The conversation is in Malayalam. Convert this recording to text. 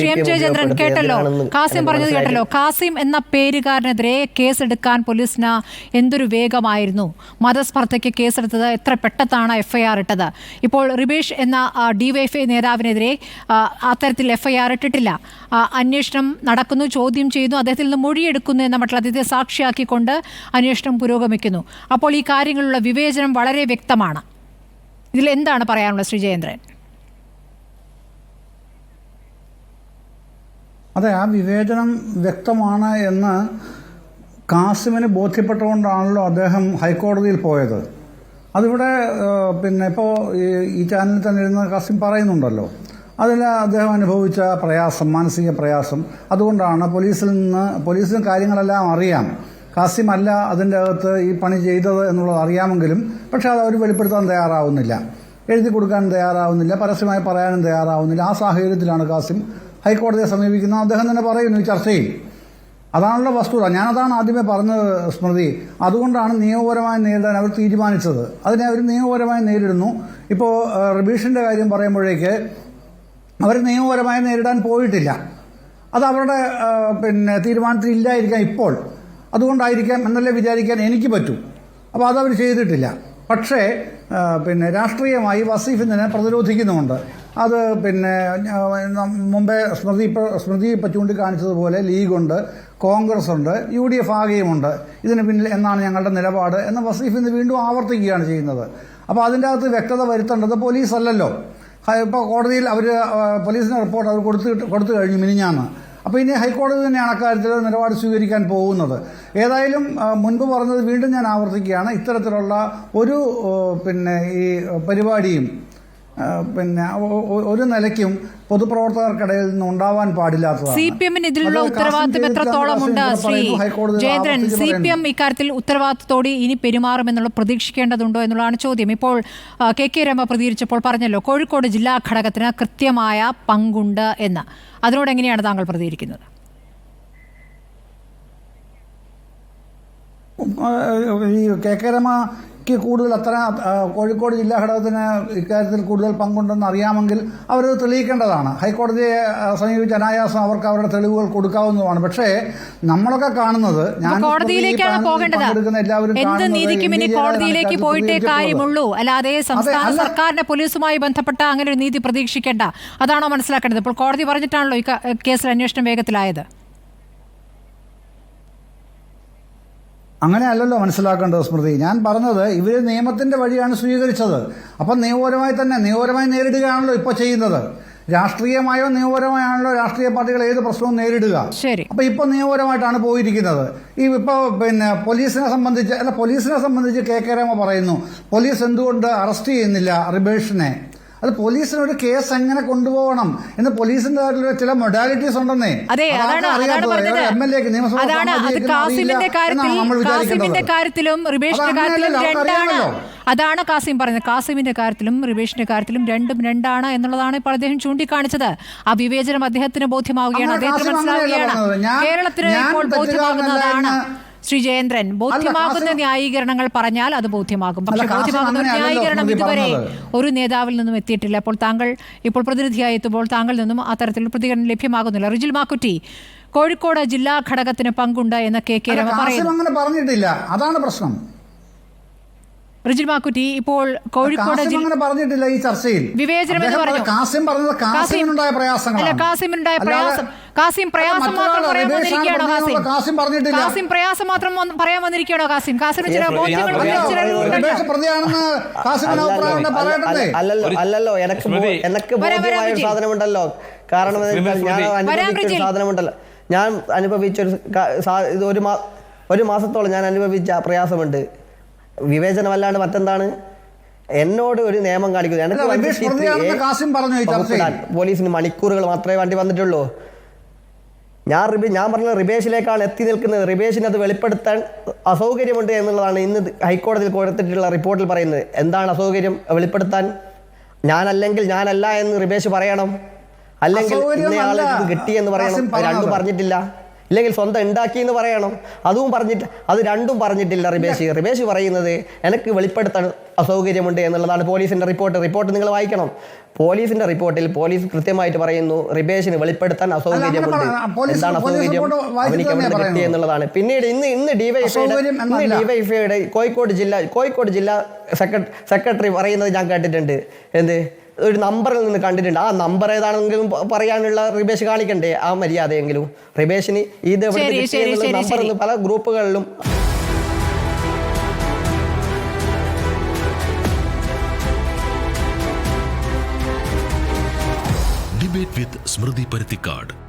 ശ്രീ എം ജയചന്ദ്രൻ കേട്ടല്ലോ. കാസിം പറഞ്ഞത് കേട്ടല്ലോ. കാസിം എന്ന പേരുകാരനെതിരെ കേസെടുക്കാൻ പോലീസിന് എന്തൊരു വേഗമായിരുന്നു? മതസ്പർദ്ധയ്ക്ക് കേസെടുത്തത് എത്ര പെട്ടെന്നാണ് എഫ്ഐആർ ഇട്ടത്? ഇപ്പോൾ റിബേഷ് എന്ന ഡിവൈഎഫ്ഐ നേതാവിനെതിരെ അത്തരത്തിൽ എഫ്ഐആർ ഇട്ടിട്ടില്ല. അന്വേഷണം നടക്കുന്നു ചോദ്യം ചെയ്യുന്നു അദ്ദേഹത്തിൽ നിന്ന് മൊഴിയെടുക്കുന്നു എന്ന മട്ടിൽ അദ്ദേഹത്തെ സാക്ഷിയാക്കിക്കൊണ്ട് അന്വേഷണം പുരോഗമിക്കുന്നു. അപ്പോൾ ഈ കാര്യങ്ങളിലുള്ള വിവേചനം വളരെ വ്യക്തമാണ്. ഇതിൽ എന്താണ് പറയാനുള്ളത് ശ്രീ ജയേന്ദ്രൻ അതെ ആ വിവേചനം വ്യക്തമാണ് എന്ന് കാസിമിന് ബോധ്യപ്പെട്ടുകൊണ്ടാണല്ലോ അദ്ദേഹം ഹൈക്കോടതിയിൽ പോയത്. അതിവിടെ പിന്നെ ഇപ്പോൾ ഈ ചാനലിൽ തന്നെ ഇരുന്ന കാസിം പറയുന്നുണ്ടല്ലോ. അതിൽ അദ്ദേഹം അനുഭവിച്ച പ്രയാസം മാനസിക പ്രയാസം. അതുകൊണ്ടാണ് പോലീസിൽ നിന്ന് പോലീസിന് കാര്യങ്ങളെല്ലാം അറിയാം. കാസിം അല്ല അതിന്റെ അകത്ത് ഈ പണി ചെയ്തത് എന്നുള്ളത് അറിയാമെങ്കിലും പക്ഷെ അത് അവർ വെളിപ്പെടുത്താൻ തയ്യാറാവുന്നില്ല. എഴുതി കൊടുക്കാൻ തയ്യാറാവുന്നില്ല പരസ്യമായി പറയാനും തയ്യാറാവുന്നില്ല. ആ സാഹചര്യത്തിലാണ് കാസിം ഹൈക്കോടതിയെ സമീപിക്കുന്നു. അദ്ദേഹം തന്നെ പറയുന്നു ഈ ചർച്ചയിൽ. അതാണല്ലോ വസ്തുത. ഞാനതാണ് ആദ്യമേ പറഞ്ഞത് സ്മൃതി. അതുകൊണ്ടാണ് നിയമപരമായി നേരിടാൻ അവർ തീരുമാനിച്ചത്. അതിനെ അവർ നിയമപരമായി നേരിടുന്നു. ഇപ്പോൾ റിബീഷിന്റെ കാര്യം പറയുമ്പോഴേക്ക് അവർ നിയമപരമായി നേരിടാൻ പോയിട്ടില്ല. അത് അവരുടെ പിന്നെ തീരുമാനത്തിൽ ഇല്ലായിരിക്കാം ഇപ്പോൾ. അതുകൊണ്ടായിരിക്കാം എന്നല്ലേ വിചാരിക്കാൻ എനിക്ക് പറ്റും. അപ്പോൾ അതവർ ചെയ്തിട്ടില്ല. പക്ഷേ പിന്നെ രാഷ്ട്രീയമായി വസീഫ് ഇതിനെ പ്രതിരോധിക്കുന്നുമുണ്ട്. അത് പിന്നെ മുമ്പേ സ്മൃതി സ്മൃതി ഇപ്പോൾ ചൂണ്ടിക്കാണിച്ചതുപോലെ ലീഗുണ്ട് കോൺഗ്രസ് ഉണ്ട് യു ഡി എഫ് ആകെയുമുണ്ട്. ഇതിന് പിന്നിൽ എന്നാണ് ഞങ്ങളുടെ നിലപാട് എന്ന് വസീഫ് ഇന്ന് വീണ്ടും ആവർത്തിക്കുകയാണ് ചെയ്യുന്നത്. അപ്പോൾ അതിന്റെ അകത്ത് വ്യക്തത വരുത്തേണ്ടത് പോലീസ് അല്ലല്ലോ ഇപ്പോൾ കോടതിയിൽ അവർ പോലീസിന് റിപ്പോർട്ട് അവർ കൊടുത്തു കൊടുത്തു കഴിഞ്ഞു മിനിഞ്ഞാന്ന്. അപ്പോൾ ഇനി ഹൈക്കോടതി തന്നെയാണ് അക്കാര്യത്തിൽ നിലപാട് സ്വീകരിക്കാൻ പോകുന്നത്. ഏതായാലും മുൻപ് പറഞ്ഞത് വീണ്ടും ഞാൻ ആവർത്തിക്കുകയാണ്. ഇത്തരത്തിലുള്ള ഒരു പിന്നെ ഈ പരിപാടിയും പിന്നെ ഒരു നിലയ്ക്കും പൊതുപ്രവർത്തകർക്കിടയിൽ നിന്ന് ഉണ്ടാവാൻ പാടില്ലാത്തതാണ്. സി പി എമ്മിന് ഇതിലുള്ള ഉത്തരവാദിത്വം എത്രത്തോളം ഉണ്ട് ശ്രീ ആവർത്തിച്ച് സി പി എം. ഇക്കാര്യത്തിൽ ഉത്തരവാദിത്തത്തോടെ ഇനി പെരുമാറുമെന്നുള്ള പ്രതീക്ഷിക്കേണ്ടതുണ്ടോ എന്നുള്ളതാണ് ചോദ്യം. ഇപ്പോൾ കെ കെ രമ പ്രതികരിച്ചപ്പോൾ പറഞ്ഞല്ലോ കോഴിക്കോട് ജില്ലാ ഘടകത്തിന് കൃത്യമായ പങ്കുണ്ട് എന്ന്. അതിനോട് എങ്ങനെയാണ് താങ്കൾ പ്രതികരിക്കുന്നത്? ഈ കെ കെ രമയ്ക്ക് കൂടുതൽ അത്ര കോഴിക്കോട് ജില്ലാ ഘടകത്തിന് ഇക്കാര്യത്തിൽ കൂടുതൽ പങ്കുണ്ടെന്ന് അറിയാമെങ്കിൽ അവരത് തെളിയിക്കേണ്ടതാണ്. ഹൈക്കോടതിയെ സമീപിച്ച അനായാസം അവർക്ക് അവരുടെ തെളിവുകൾ കൊടുക്കാവുന്നതാണ് പക്ഷേ നമ്മളൊക്കെ കാണുന്നത് ഞാൻ കോടതിയിലേക്കാണ് പോകേണ്ടത്. എന്ത് നീതിക്കും ഇനി കോടതിയിലേക്ക് പോയിട്ടേ കാര്യമുള്ളൂ. അല്ലാതെ സംസ്ഥാന. സർക്കാരിന്റെ പോലീസുമായി ബന്ധപ്പെട്ട അങ്ങനെ ഒരു നീതി പ്രതീക്ഷിക്കേണ്ട. അതാണോ മനസ്സിലാക്കേണ്ടത്? ഇപ്പോൾ കോടതി പറഞ്ഞിട്ടാണല്ലോ ഈ കേസിൽ അന്വേഷണം വേഗത്തിലായത്. അങ്ങനെ അല്ലല്ലോ മനസ്സിലാക്കേണ്ടത് സ്മൃതി. ഞാൻ പറഞ്ഞത് ഇവർ നിയമത്തിന്റെ വഴിയാണ് സ്വീകരിച്ചത്. അപ്പം നിയമപരമായി തന്നെ നിയമപരമായി നേരിടുകയാണല്ലോ ഇപ്പോൾ ചെയ്യുന്നത്. രാഷ്ട്രീയമായോ നിയമപരമായാണല്ലോ രാഷ്ട്രീയ പാർട്ടികൾ ഏത് പ്രശ്നവും നേരിടുക. ശരി. അപ്പൊ ഇപ്പൊ നിയമപരമായിട്ടാണ് പോയിരിക്കുന്നത്. ഈ ഇപ്പൊ പിന്നെ പോലീസിനെ സംബന്ധിച്ച് അല്ല പോലീസിനെ സംബന്ധിച്ച് കെ കെ രമ പറയുന്നു. പോലീസ് എന്തുകൊണ്ട് അറസ്റ്റ് ചെയ്യുന്നില്ല റിബേഷിനെ? അത് പോലീസിനോട് കേസ് എങ്ങനെ കൊണ്ടുപോകണം എന്ന് പോലീസിന്റെ ചില മൊഡാലിറ്റീസ് ഉണ്ടെന്നേ. അതെ അതാണ് അത് കാസിമിന്റെ കാര്യത്തിൽ കാസിമിന്റെ കാര്യത്തിലും റിബേഷിന്റെ കാര്യത്തിലും രണ്ടാണ്. അതാണ് കാസിം പറഞ്ഞത്. കാസിമിന്റെ കാര്യത്തിലും റിബേഷിന്റെ കാര്യത്തിലും രണ്ടും രണ്ടാണ് എന്നുള്ളതാണ് ഇപ്പോൾ അദ്ദേഹം ചൂണ്ടിക്കാണിച്ചത്. ആ വിവേചനം അദ്ദേഹത്തിന് ബോധ്യമാവുകയാണ്. അദ്ദേഹത്തിന് മനസ്സിലാവുകയാണ്. കേരളത്തിന് ഇപ്പോൾ ബോധ്യമാകുന്നതാണ്. ശ്രീ ജയേന്ദ്രൻ ബോധ്യമാകുന്ന ന്യായീകരണങ്ങൾ പറഞ്ഞാൽ അത് ബോധ്യമാകും. പക്ഷേ ബോധ്യമാകുന്ന ന്യായീകരണം ഇതുവരെ ഒരു നേതാവിൽ നിന്നും എത്തിയിട്ടില്ല. അപ്പോൾ താങ്കൾ ഇപ്പോൾ പ്രതിനിധിയായി എത്തുമ്പോൾ താങ്കളിൽ നിന്നും അത്തരത്തിൽ പ്രതികരണം ലഭ്യമാകുന്നില്ല. റിജിൽ മാക്കുറ്റി കോഴിക്കോട് ജില്ലാ ഘടകത്തിന് പങ്കുണ്ട് എന്ന കെ കെ രമ പറയുന്നു. അങ്ങനെ പറഞ്ഞിട്ടില്ല. അതാണ് പ്രശ്നം. റിജിൽ മാക്കുറ്റി ഇപ്പോൾ കോഴിക്കോട് അങ്ങനെ പറഞ്ഞിട്ടില്ല ഈ ചർച്ചയിൽ. വിവേചനം എന്ന് പറഞ്ഞു. കാസിം പറഞ്ഞത് കാസിമിനുണ്ടായ അല്ല പ്രയാസങ്ങളാണ് കാസിമിനുണ്ടായ പ്രയാസം കാസിം പ്രയാസം മാത്രം പറയാൻ വന്നിരിക്കുകയാണോ കാസിം? കാസിം പറഞ്ഞിട്ടില്ല. കാസിം പ്രയാസം മാത്രം പറയാൻ വന്നിരിക്കുകയാണോ കാസിം? കാസിന് ചില ബോധ്യങ്ങൾ അല്ലല്ലോ അല്ലല്ലോ എനക്ക് എനക്ക് ബോധ്യമായ ഒരു സാധനമുണ്ടല്ലോ. കാരണം ഞാൻ. അനുഭവിച്ച ഒരു. സാധനമുണ്ടല്ലോ. ഞാൻ അനുഭവിച്ച ഒരു ഇത് ഒരു മാസത്തോളം ഞാൻ അനുഭവിച്ച പ്രയാസമുണ്ട്. വിവേചനമല്ലാണ്ട് മറ്റെന്താണ്? എന്നോട് ഒരു നിയമം കാണിക്കുന്നു. പോലീസിന് മണിക്കൂറുകൾ മാത്രമേ വണ്ടി വന്നിട്ടുള്ളൂ. ഞാൻ റിബി ഞാൻ പറഞ്ഞ റിബേഷിലേക്കാണ് എത്തി നിൽക്കുന്നത്. റിബേഷിന് അത് വെളിപ്പെടുത്താൻ അസൗകര്യമുണ്ട് എന്നുള്ളതാണ് ഇന്ന് ഹൈക്കോടതിയിൽ കൊടുത്തിട്ടുള്ള റിപ്പോർട്ടിൽ പറയുന്നത്. എന്താണ് അസൗകര്യം? വെളിപ്പെടുത്താൻ ഞാനല്ലെങ്കിൽ ഞാനല്ല എന്ന് റിബേഷ് പറയണം? അല്ലെങ്കിൽ ഇന്നയാൾ ഇത് കിട്ടിയെന്ന് പറയണം? രണ്ടും പറഞ്ഞിട്ടില്ല. ഇല്ലെങ്കിൽ സ്വന്തം ഉണ്ടാക്കി എന്ന് പറയണം. അതും പറഞ്ഞിട്ട് അത് രണ്ടും പറഞ്ഞിട്ടില്ല റിബേഷ്. റിബേഷ് പറയുന്നത് എനിക്ക് വെളിപ്പെടുത്താൻ അസൗകര്യമുണ്ട് എന്നുള്ളതാണ് പോലീസിന്റെ റിപ്പോർട്ട്. റിപ്പോർട്ട് നിങ്ങൾ വായിക്കണം. പോലീസിന്റെ റിപ്പോർട്ടിൽ പോലീസ് കൃത്യമായിട്ട് പറയുന്നു റിബേഷിന് വെളിപ്പെടുത്താൻ അസൗകര്യമുണ്ട്. എന്താണ് അസൗകര്യം? അവനിക്ക് തന്നെയാ കിട്ടി എന്നുള്ളതാണ്. പിന്നീട് ഇന്ന് ഇന്ന് അസൗകര്യം ഇന്ന്. ഡിവൈഎഫ്ഐയുടെ കോഴിക്കോട് ജില്ല കോഴിക്കോട് ജില്ലാ സെക്രട്ടറി പറയുന്നത് ഞാൻ കേട്ടിട്ടുണ്ട്. എന്ത്? ഒരു നമ്പറിൽ നിന്ന് കണ്ടിട്ടുണ്ട്. ആ നമ്പർ ഏതാണെങ്കിലും പറയാനുള്ള റിബേഷ് കാണിക്കണ്ടേ? ആ മര്യാദയെങ്കിലും. റിബേഷിന് ഇത് നമ്പർ. പല ഗ്രൂപ്പുകളിലും ഡിബേറ്റ് വിത്ത് സ്മൃതി പരുത്തിക്കാട്